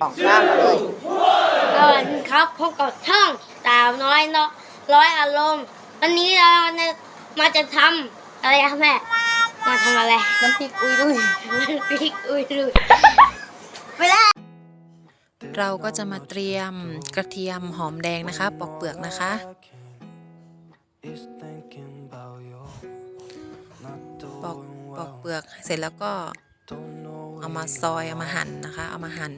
สองสามมาเลยสวัสดีครับพบกับช่องสาวน้อยเนาะร้อยอารมณ์ วันนี้เราเนี่ยมาจะทำอะไรครับแม่ มาทำอะไร น้ำพริกอุ้ยดุยน้ำพริกอุ้ยลุยเวลาเราก็จะมาเตรียมกระเทียมหอมแดงนะคะ ปอกเปลือกนะคะ ปอกปอกเปลือกเสร็จแล้วก็ เอามาซอยเอามาหั่นนะคะ เอามาหั่น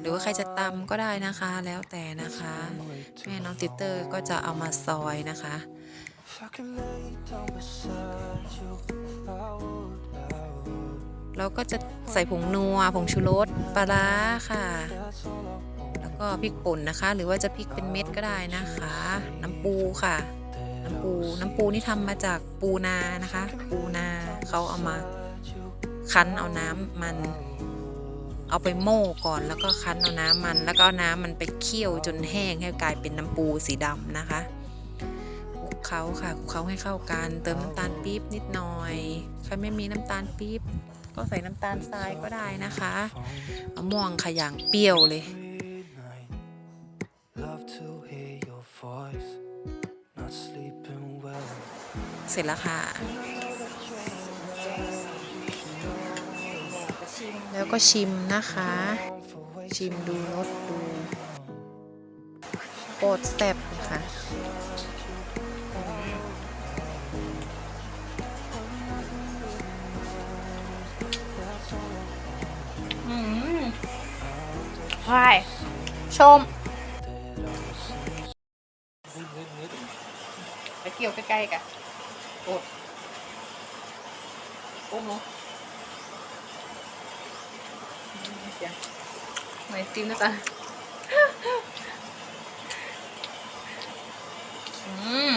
หรือว่าใครจะตำก็ได้นะคะ แล้วแต่นะคะ แม่น้องติเตอร์ก็จะเอามาซอยนะคะเราก็จะใส่ผงนัวผงชูรสปลาร้าค่ะ แล้วก็พริกป่นนะคะ หรือว่าจะพริกเป็นเม็ดก็ได้นะคะ น้ำปูค่ะ น้ำปูน้ำปูนี่ทำมาจากปูนานะคะ ปูนาเขาเอามา คั้นเอาน้ำมัน เอาไปโม่ก่อนแล้วก็คั้นเอาน้ำมัน แล้วก็เอาน้ำมันไปเคี่ยวจนแห้งให้กลายเป็นน้ำปูสีดำนะคะคลุกเคล้าค่ะคลุกเคล้าให้เข้ากันเติมน้ำตาลปี๊บนิดหน่อยใครไม่มีน้ำตาลปี๊บก็ใส่น้ำตาลทรายก็ได้นะคะมะม่วงค่ะอย่างเปรี้ยวเลย Love to hear your voice. Not sleeping well. เสร็จแล้วค่ะ แล้วก็ชิมนะคะ ชิมดูรสดูโคตรแซ่บเลยค่ะอืมใช่ชมไปเกี่ยวใกล้ๆกันโอดโอ้โห เดี๋ยวไม่ซิมนะจ๊ะอืม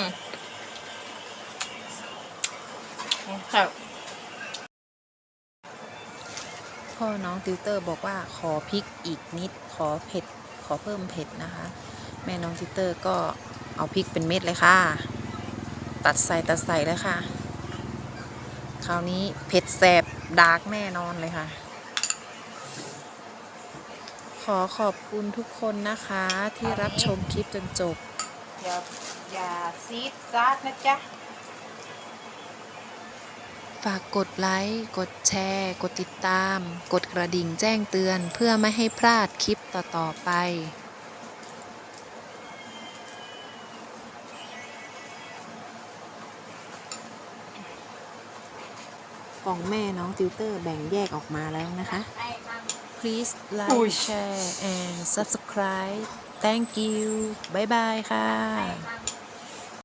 ครับพ่อน้องติวเตอร์บอกว่าขอพริกอีกนิด ขอเผ็ด ขอเพิ่มเผ็ดนะคะ แม่น้องติวเตอร์ก็เอาพริกเป็นเม็ดเลยค่ะ ตัดใส่ตัดใส่เลยค่ะ คราวนี้เผ็ดแสบดาร์กแน่นอนเลยค่ะ ขอขอบคุณทุกคนนะคะที่รับชมคลิปจนจบ อย่าอย่าซีดซาดนะจ๊ะ ฝากกดไลค์ กดแชร์ กดติดตาม กดกระดิ่งแจ้งเตือนเพื่อไม่ให้พลาดคลิปต่อ ๆ ไปกล่องแม่น้องติวเตอร์แบ่งแยกออกมาแล้วนะคะ please like share and subscribe thank you บ๊ายบายค่ะ